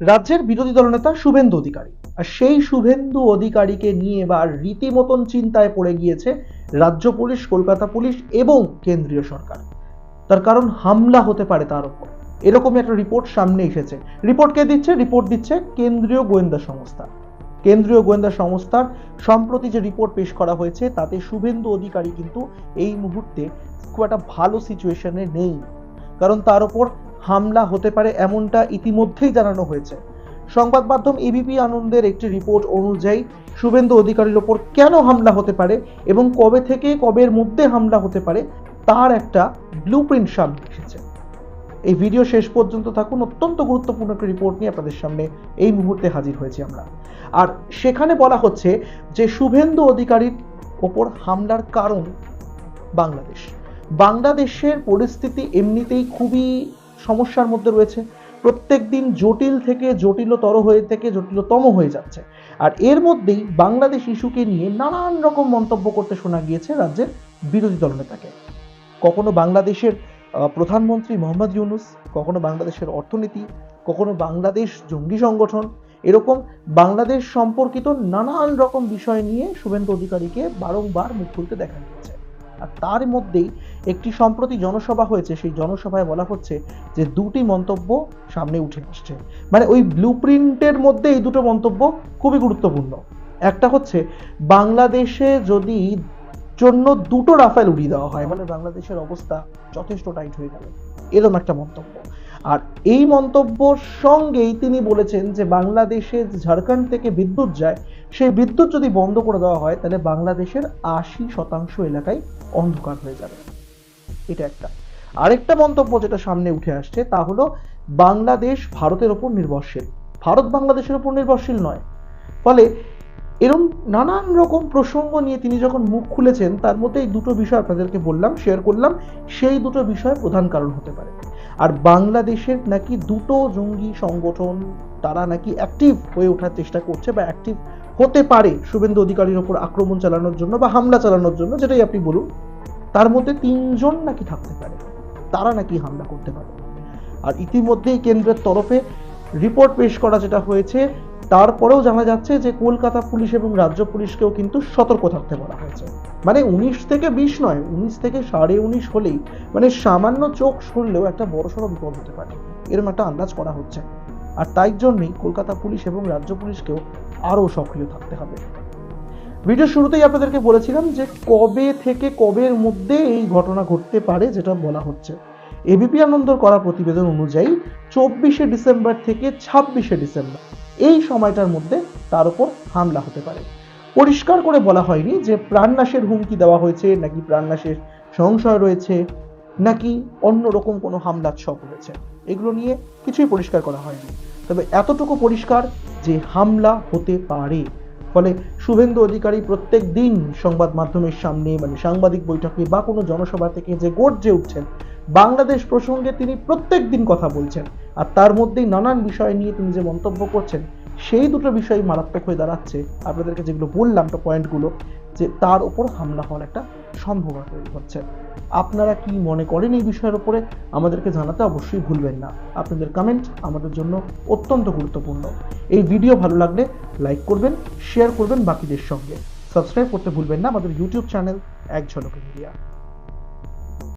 রাজ্যের বিরোধী দলনেতা শুভেন্দু অধিকারী। আর সেই শুভেন্দু অধিকারীকে নিয়ে এবার রীতিমতন চিন্তায় পড়ে গিয়েছে রাজ্য পুলিশ, কলকাতা পুলিশ এবং কেন্দ্রীয় সরকার। তার কারণ হামলা হতে পারে তার উপর। এরকমই একটা রিপোর্ট সামনে এসেছে। রিপোর্ট কে দিচ্ছে? রিপোর্ট দিচ্ছে কেন্দ্রীয় গোয়েন্দা সংস্থা। কেন্দ্রীয় গোয়েন্দা সংস্থার সম্প্রতি যে রিপোর্ট পেশ করা হয়েছে, তাতে শুভেন্দু অধিকারী কিন্তু এই মুহূর্তে খুব একটা ভালো সিচুয়েশনে নেই। কারণ তার উপর হামলা হতে পারে এমনটা ইতিমধ্যেই জানানো হয়েছে। সংবাদ মাধ্যম এবিপি আনন্দের একটি রিপোর্ট অনুযায়ী, শুভেন্দু অধিকারীর ওপর কেন হামলা হতে পারে এবং কবে থেকে কবের মধ্যে হামলা হতে পারে, তার একটা ব্লু প্রিন্ট সামনে এসেছে। এই ভিডিও শেষ পর্যন্ত থাকুন। অত্যন্ত গুরুত্বপূর্ণ একটি রিপোর্ট নিয়ে আপনাদের সামনে এই মুহূর্তে হাজির হয়েছি আমরা। আর সেখানে বলা হচ্ছে যে, শুভেন্দু অধিকারীর ওপর হামলার কারণ বাংলাদেশ। বাংলাদেশের পরিস্থিতি এমনিতেই খুবই সমস্যার মধ্যে রয়েছে। প্রত্যেক দিন জটিল থেকে জটিলতর হয়ে থেকে জটিলতম হয়ে যাচ্ছে। আর এর মধ্যেই বাংলাদেশ ইস্যুকে নিয়ে নানান রকম মন্তব্য করতে শোনা গিয়েছে রাজ্যের বিরোধী দলনেতাকে কখনো বাংলাদেশের প্রধানমন্ত্রী মোহাম্মদ ইউনুস, কখনো বাংলাদেশের অর্থনীতি, কখনো বাংলাদেশ জঙ্গি সংগঠন, এরকম বাংলাদেশ সম্পর্কিত নানান রকম বিষয় নিয়ে শুভেন্দু অধিকারীকে বারংবার মুখ খুলতে দেখা গিয়েছে। আর তার মধ্যেই একটি সম্প্রতি জনসভা হয়েছে, সেই জনসভায় বলা হচ্ছে যে দুটি মন্তব্য সামনে উঠে আসছে। মানে ওই ব্লু প্রিন্টের মধ্যে এই দুটো মন্তব্য খুবই গুরুত্বপূর্ণ। একটা হচ্ছে, বাংলাদেশে যদি জন্য দুটো রাফেল উড়িয়ে দেওয়া হয় মানে বাংলাদেশের অবস্থা যথেষ্ট টাইট হয়ে গেল। এরকম একটা মন্তব্য। আর এই মন্তব্যর সঙ্গেই তিনি বলেছেন যে বাংলাদেশে ঝাড়খণ্ড থেকে বিদ্যুৎ যায়, সেই বিদ্যুৎ যদি বন্ধ করে দেওয়া হয়, তাহলে বাংলাদেশের আশি শতাংশ এলাকায় অন্ধকার হয়ে যাবে। এটা একটা। আরেকটা মন্তব্য যেটা সামনে উঠে আসছে, তা হলো বাংলাদেশ ভারতের ওপর নির্ভরশীল। ভারত বাংলাদেশের ওপর নির্ভরশীল নয়। ফলে এরকম নানান রকম প্রসঙ্গ নিয়ে তিনি যখন মুখ খুলেছেন, তার মধ্যে এই দুটো বিষয় আপনাদেরকে বললাম শেয়ার করলাম, সেই দুটো বিষয় প্রধান কারণ হতে পারে। আর বাংলাদেশের নাকি দুটো জঙ্গি সংগঠন, তারা নাকি অ্যাক্টিভ হয়ে ওঠার চেষ্টা করছে বা অ্যাক্টিভ হতে পারে শুভেন্দু অধিকারীর ওপর আক্রমণ চালানোর জন্য বা হামলা চালানোর জন্য, যেটাই আপনি বলুন। তার মধ্যে তিনজন নাকি থাকতে পারে, তারা নাকি হামলা করতে পারে। আর ইতিমধ্যেই কেন্দ্রের তরফে রিপোর্ট পেশ করা যেটা হয়েছে তারপরেও জানা যাচ্ছে যে কলকাতা পুলিশ এবং রাজ্য পুলিশকেও কিন্তু সতর্ক থাকতে বলা হয়েছে। মানে উনিশ থেকে বিশ নয়, উনিশ থেকে সাড়ে উনিশ হলেই মানে সামান্য চোখ সরলেও একটা বড়সড় বিপদ হতে পারে। এরকম একটা আন্দাজ করা হচ্ছে। আর তাই জন্যই কলকাতা পুলিশ এবং রাজ্য পুলিশকেও আরও সক্রিয় থাকতে হবে। ভিডিও শুরুতেই আপনাদেরকে বলেছিলাম যে কবে থেকে কবের মধ্যে এই ঘটনা ঘটতে পারে যেটা বলা হচ্ছে। এবিপি আনন্দর করা প্রতিবেদন অনুযায়ী চব্বিশে ডিসেম্বর থেকে ছাব্বিশে ডিসেম্বর। এই সময়টার মধ্যে তার উপর হামলা হতে পারে। পরিষ্কার করে বলা হয়নি যে প্রাণনাশের হুমকি দেওয়া হয়েছে, নাকি প্রাণনাশের সংশয় রয়েছে, নাকি অন্য রকম কোনো হামলার ছক রয়েছে। এগুলো নিয়ে কিছুই পরিষ্কার করা হয়নি। তবে এতটুকু পরিষ্কার যে হামলা হতে পারে। ফলে শুভেন্দু অধিকারী প্রত্যেক দিন সংবাদ মাধ্যমের সামনে মানে সাংবাদিক বৈঠকে বা কোনো জনসভা থেকে যে গর্জে উঠছেন, বাংলাদেশ প্রসঙ্গে তিনি প্রত্যেক দিন কথা বলছেন। আর তার মধ্যেই নানান বিষয় নিয়ে তিনি যে মন্তব্য করছেন, সেই দুটো বিষয় মারাত্মক হয়ে দাঁড়াচ্ছে। আপনাদেরকে যেগুলো বললাম তো পয়েন্টগুলো যে তার উপর হামলা হওয়ার একটা সম্ভাবনা তৈরি হচ্ছে। আপনারা কি মনে করেন এই বিষয়ের উপরে? আমাদেরকে জানাতে অবশ্যই ভুলবেন না। আপনাদের কমেন্ট আমাদের জন্য অত্যন্ত গুরুত্বপূর্ণ। এই ভিডিও ভালো লাগলে লাইক করবেন শেয়ার করবেন বাকিদের সঙ্গে। সাবস্ক্রাইব করতে ভুলবেন না আমাদের ইউটিউব চ্যানেল এক ঝলক ইন্ডিয়া